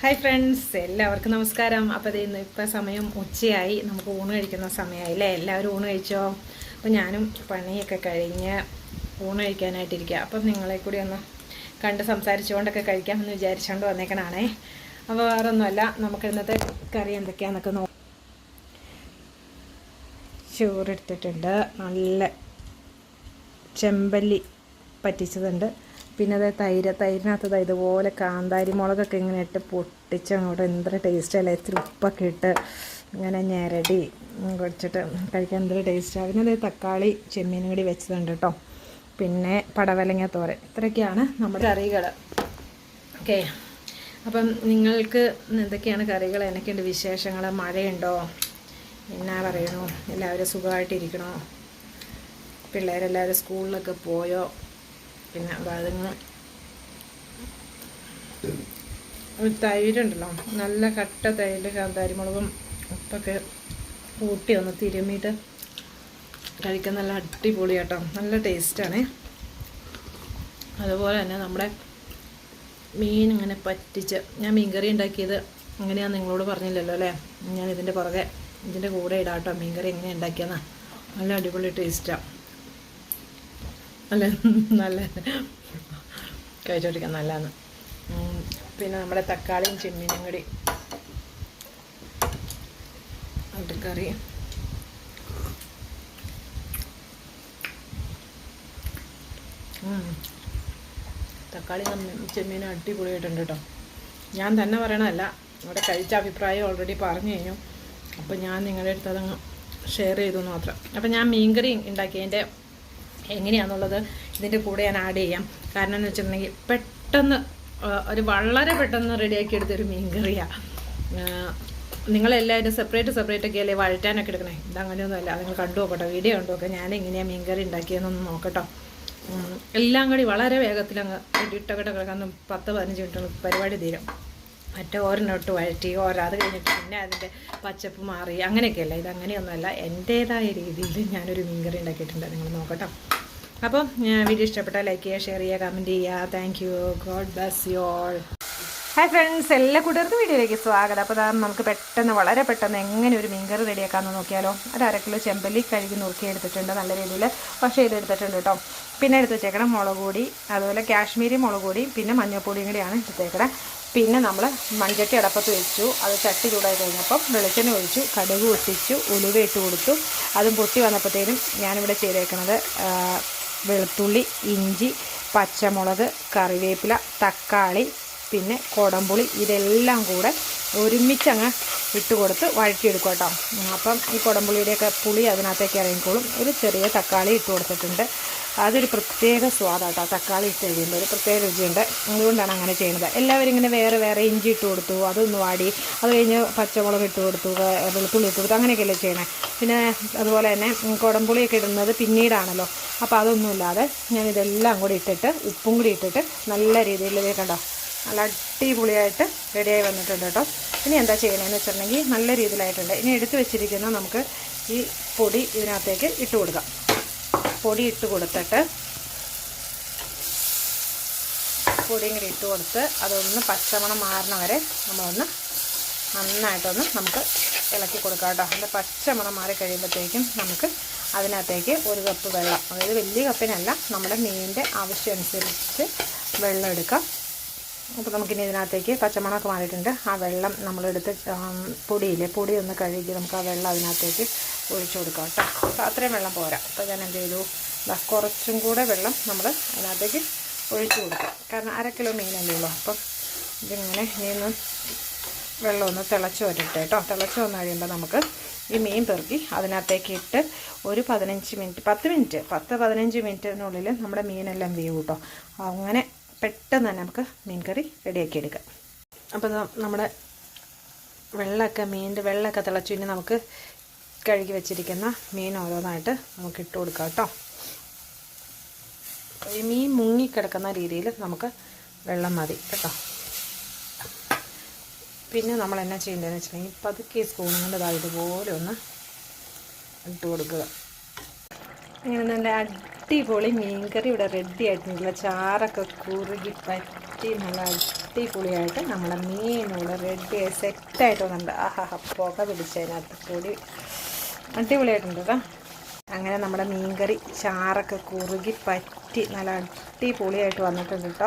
Hi friends എല്ലാവർക്കും നമസ്കാരം. അപ്പോൾ ഇത് ഇന്ന് ഇപ്പോൾ സമയം ഉച്ചയായി. നമുക്ക് ഊണ് കഴിക്കുന്ന സമയമായി അല്ലേ എല്ലാവരും ഊണ് കഴിച്ചോ? അപ്പോൾ ഞാനും പണിയൊക്കെ കഴിഞ്ഞ് ഊണ് കഴിക്കാനായിട്ടിരിക്കുക അപ്പം നിങ്ങളെ കൂടി ഒന്ന് കണ്ട് സംസാരിച്ചുകൊണ്ടൊക്കെ കഴിക്കാമെന്ന് വിചാരിച്ചുകൊണ്ട് വന്നേക്കണാണേ. അപ്പോൾ വേറെ ഒന്നുമല്ല നമുക്ക് ഇന്നത്തെ കറി എന്തൊക്കെയാണെന്നൊക്കെ നോ ചോറെടുത്തിട്ടുണ്ട് നല്ല ചെമ്പല്ലി പറ്റിച്ചതുണ്ട്. പിന്നെ അത് തൈര് തൈരിനകത്ത് ദാ ഇതുപോലെ കാന്താരി മുളകൊക്കെ ഇങ്ങനെ ഇട്ട് പൊട്ടിച്ച് അങ്ങോട്ട് എന്തൊരു ടേസ്റ്റ് അല്ലേ? ഇത്തിരി ഉപ്പൊക്കെ ഇട്ട് ഇങ്ങനെ ഞെരടി കുടിച്ചിട്ട് കഴിക്കാൻ എന്തൊരു ടേസ്റ്റാണ് പിന്നെ അത് തക്കാളി ചെമ്മീൻ കൂടി വെച്ചതുണ്ട് കേട്ടോ പിന്നെ പടവലങ്ങ തോരൻ. ഇത്രയൊക്കെയാണ് നമ്മുടെ കറികൾ. ഓക്കെ. അപ്പം നിങ്ങൾക്ക് എന്തൊക്കെയാണ് കറികൾ? എന്നൊക്കെയുണ്ട് വിശേഷങ്ങൾ? മഴയുണ്ടോ? എന്നാ പറയണോ? എല്ലാവരും സുഖമായിട്ടിരിക്കണോ? പിള്ളേരെല്ലാവരും സ്കൂളിലൊക്കെ പോയോ? പിന്നെ അതുങ്ങൾ തൈരുണ്ടല്ലോ. നല്ല കട്ട തൈര് കാന്താരിമുളകും ഉപ്പൊക്കെ കൂട്ടി ഒന്ന് തിരുമ്മിയിട്ട് കഴിക്കാൻ നല്ല അടിപൊളി കേട്ടോ നല്ല ടേസ്റ്റാണ്. അതുപോലെ തന്നെ നമ്മുടെ മീൻ ഇങ്ങനെ പറ്റിച്ച് ഞാൻ മീൻകറി ഉണ്ടാക്കിയത് അങ്ങനെയാണ് നിങ്ങളോട് പറഞ്ഞില്ലല്ലോ അല്ലേ? ഞാൻ ഇതിന്റെ പുറകെ ഇതിന്റെ കൂടെ ഇടാം കേട്ടോ മീൻകറി എങ്ങനെ ഉണ്ടാക്കിയെന്നാ. നല്ല അടിപൊളി ടേസ്റ്റാണ് നല്ല നല്ല കഴിച്ചോണ്ടിരിക്കാൻ നല്ലതാണ്. പിന്നെ നമ്മുടെ തക്കാളിയും ചെമ്മീനും കൂടി. കറി. തക്കാളി ചെമ്മീനും അടിപൊളിയായിട്ടുണ്ട് കേട്ടോ. ഞാൻ തന്നെ പറയണതല്ല ഇവിടെ കഴിച്ച അഭിപ്രായം ഓൾറെഡി പറഞ്ഞു കഴിഞ്ഞു. അപ്പോൾ ഞാൻ നിങ്ങളുടെ അടുത്ത് അതങ്ങ് ഷെയർ ചെയ്തു മാത്രം. അപ്പോൾ ഞാൻ മീൻകറി ഉണ്ടാക്കിയതിന്റെ എങ്ങനെയാണെന്നുള്ളത് ഇതിന്റെ കൂടെ ഞാൻ ആഡ് ചെയ്യാം. കാരണം എന്ന് വെച്ചിട്ടുണ്ടെങ്കിൽ പെട്ടെന്ന് ഒരു വളരെ പെട്ടെന്ന് റെഡിയാക്കി എടുത്തൊരു മീൻകറിയാണ് നിങ്ങളെല്ലാവരും സെപ്പറേറ്റ് സെപ്പറേറ്റ് ഒക്കെ അല്ലേ വഴറ്റാനൊക്കെ എടുക്കണേ? ഇത് ഇതങ്ങനെയൊന്നുമല്ല. നിങ്ങൾ കണ്ടു നോക്കട്ടോ വീഡിയോ കണ്ടു നോക്കാം ഞാൻ എങ്ങനെയാണ് മീൻകറി ഉണ്ടാക്കിയതെന്നൊന്ന് നോക്കട്ടോ. എല്ലാം കൂടി വളരെ വേഗത്തിൽ അങ്ങ് ഇട്ടൊക്കെ കിടക്കാൻ പത്ത് പതിനഞ്ച് മിനിറ്റ് പരിപാടി തീരും. മറ്റേ ഓരോന്നോട്ട് വഴറ്റി ഓരോ അത് കഴിഞ്ഞിട്ട് പിന്നെ അതിന്റെ പച്ചപ്പ് മാറി അങ്ങനെയൊക്കെയല്ല? ഇത് അങ്ങനെയൊന്നുമല്ല എന്റേതായ രീതിയിൽ ഞാനൊരു മീൻകറി ഉണ്ടാക്കിയിട്ടുണ്ട്. നിങ്ങൾ നോക്കട്ടോ. അപ്പോൾ വീഡിയോ ഇഷ്ടപ്പെട്ടാൽ ലൈക്ക് ചെയ്യുക ഷെയർ ചെയ്യുക കമന്റ് ചെയ്യുക. Thank you God bless you all hi friends എല്ലാ കൂട്ടുകാർക്കും വീഡിയോയിലേക്ക് സ്വാഗതം. അപ്പോൾ അതാണ് നമുക്ക് പെട്ടെന്ന് വളരെ പെട്ടെന്ന് എങ്ങനെ ഒരു മീൻകറി റെഡിയാക്കാമെന്ന് നോക്കിയാലോ? ഒരു അര കിലോ ചെമ്പല്ലി കഴുകി നുറുക്കി എടുത്തിട്ടുണ്ട് നല്ല രീതിയിൽ. പക്ഷേ ചെയ്തെടുത്തിട്ടുണ്ട് കേട്ടോ. പിന്നെ എടുത്ത് വെച്ചേക്കണം മുളക് അതുപോലെ കാശ്മീരി മുളക് പൊടി പിന്നെ മഞ്ഞൾപ്പൊടിയും കൂടിയാണ് എടുത്തേക്കണം. പിന്നെ നമ്മൾ മൺചട്ടി അടപ്പത്ത് വെച്ചു. അത് ചട്ടി ചൂടായി കഴിഞ്ഞപ്പം വെളിച്ചെണ്ണ ഒഴിച്ചു കടുക് ഒട്ടിച്ചു ഉലുവ ഇട്ട് കൊടുത്തു. അതും പൊട്ടി വന്നപ്പോഴത്തേനും ഞാനിവിടെ ചെയ്തേക്കുന്നത് വെളുത്തുള്ളി ഇഞ്ചി പച്ചമുളക് കറിവേപ്പില തക്കാളി പിന്നെ കുടംപുളി ഇതെല്ലാം കൂടെ ഒരുമിച്ചങ്ങ് ഇട്ട് കൊടുത്ത് വഴറ്റിയെടുക്കും കേട്ടോ. അപ്പം ഈ കുടംപുളിയുടെയൊക്കെ പുളി അതിനകത്തേക്ക് ഇറങ്ങിക്കോളും. ഒരു ചെറിയ തക്കാളി ഇട്ട് കൊടുത്തിട്ടുണ്ട് അതൊരു പ്രത്യേക സ്വാദാട്ടോ. തക്കാളി ഇട്ട് കഴിയുമ്പോൾ ഒരു പ്രത്യേക രുചിയുണ്ട്. അതുകൊണ്ടാണ് അങ്ങനെ ചെയ്യുന്നത്. എല്ലാവരും ഇങ്ങനെ വേറെ വേറെ ഇഞ്ചി ഇട്ട് കൊടുത്തു അതൊന്ന് വാടി അത് കഴിഞ്ഞ് പച്ചമുളക് ഇട്ട് കൊടുത്തു വെളുത്തുള്ളി ഇട്ട് കൊടുത്തു അങ്ങനെയൊക്കെയല്ലേ ചെയ്യണേ. പിന്നെ അതുപോലെ തന്നെ കുടംപുളിയൊക്കെ ഇടുന്നത് പിന്നീടാണല്ലോ. അപ്പോൾ അതൊന്നുമില്ലാതെ ഞാൻ ഇതെല്ലാം കൂടി ഇട്ടിട്ട് ഉപ്പും കൂടി ഇട്ടിട്ട് നല്ല രീതിയിൽ കണ്ടോ നല്ല അടിപൊളിയായിട്ട് റെഡിയായി വന്നിട്ടുണ്ട് കേട്ടോ. ഇനി എന്താ ചെയ്യണമെന്ന് വെച്ചിട്ടുണ്ടെങ്കിൽ നല്ല രീതിയിലായിട്ടുണ്ട്. ഇനി എടുത്തു വെച്ചിരിക്കുന്ന നമുക്ക് ഈ പൊടി ഇതിനകത്തേക്ക് ഇട്ട് കൊടുക്കാം. പൊടി ഇട്ട് കൊടുത്തിട്ട് പൊടിയും കൂടി ഇട്ട് കൊടുത്ത് അതൊന്ന് പച്ചമണം മാറണ വരെ നമ്മളൊന്ന് നന്നായിട്ടൊന്ന് നമുക്ക് ഇളക്കി കൊടുക്കാം കേട്ടോ. അതിന്റെ പച്ചമണം മാറി കഴിയുമ്പോഴത്തേക്കും നമുക്ക് അതിനകത്തേക്ക് ഒരു കപ്പ് വെള്ളം അതായത് വലിയ കപ്പിനല്ല നമ്മുടെ മീനിന്റെ ആവശ്യമനുസരിച്ച് വെള്ളം എടുക്കാം. അപ്പോൾ നമുക്കിനി ഇതിനകത്തേക്ക് പച്ചമണമൊക്കെ മാറിയിട്ടുണ്ട്. ആ വെള്ളം നമ്മളെടുത്ത് പൊടിയില്ലേ പൊടി ഒന്ന് കഴുകി നമുക്ക് ആ വെള്ളം അതിനകത്തേക്ക് ഒഴിച്ചു കൊടുക്കാം കേട്ടോ. അപ്പോൾ അത്രയും വെള്ളം പോരാ. അപ്പോൾ ഞാൻ എന്ത് ചെയ്തു? കുറച്ചും കൂടെ വെള്ളം നമ്മൾ അതിനകത്തേക്ക് ഒഴിച്ചു കൊടുക്കാം കാരണം അര കിലോ മീനല്ലേ ഉള്ളൂ. അപ്പം ഇതിങ്ങനെ ഇനിയൊന്ന് വെള്ളം ഒന്ന് തിളച്ച് വരട്ടെ കേട്ടോ. തിളച്ച് വന്നു കഴിയുമ്പോൾ നമുക്ക് ഈ മീൻ പെറുക്കി അതിനകത്തേക്ക് ഇട്ട് ഒരു പതിനഞ്ച് മിനിറ്റ് പത്ത് മിനിറ്റ് പത്ത് പതിനഞ്ച് മിനിറ്റിനുള്ളിൽ നമ്മുടെ മീനെല്ലാം വീവ് കേട്ടോ. അങ്ങനെ പെട്ടെന്ന് തന്നെ നമുക്ക് മീൻ കറി റെഡിയാക്കി എടുക്കാം അപ്പോൾ നമ്മുടെ വെള്ളമൊക്കെ മീനിന്റെ വെള്ളമൊക്കെ തിളച്ചു ഇനി നമുക്ക് കഴുകി വെച്ചിരിക്കുന്ന മീൻ ഓരോന്നായിട്ട് നമുക്ക് ഇട്ട് കൊടുക്കാം കേട്ടോ. ഈ മീൻ മുങ്ങിക്കിടക്കുന്ന രീതിയിൽ നമുക്ക് വെള്ളം മതി കേട്ടോ. പിന്നെ നമ്മൾ എന്നാ ചെയ്യേണ്ടതെന്ന് വെച്ചിട്ടുണ്ടെങ്കിൽ പതുക്കെ സ്പൂൺ കൊണ്ട് ഇതാ ഇതുപോലെ ഒന്ന് ഇട്ട് കൊടുക്കുക. ഇങ്ങനെ നല്ല അടിപൊളി മീൻകറി ഇവിടെ റെഡി ആയിട്ടുണ്ട്. ചാറൊക്കെ കുറുകി പറ്റി നല്ല അടിപൊളിയായിട്ട് നമ്മളെ മീനൂടെ റെഡിയായി സെറ്റായിട്ട് വന്നിട്ടുണ്ട്. ആഹാ പുക പിടിച്ചതിനകത്ത് കൂടി അടിപൊളിയായിട്ടുണ്ട് കേട്ടോ അങ്ങനെ നമ്മുടെ മീൻകറി ചാറൊക്കെ കുറുകി പറ്റി നല്ല അടിപൊളിയായിട്ട് വന്നിട്ടുണ്ട് കേട്ടോ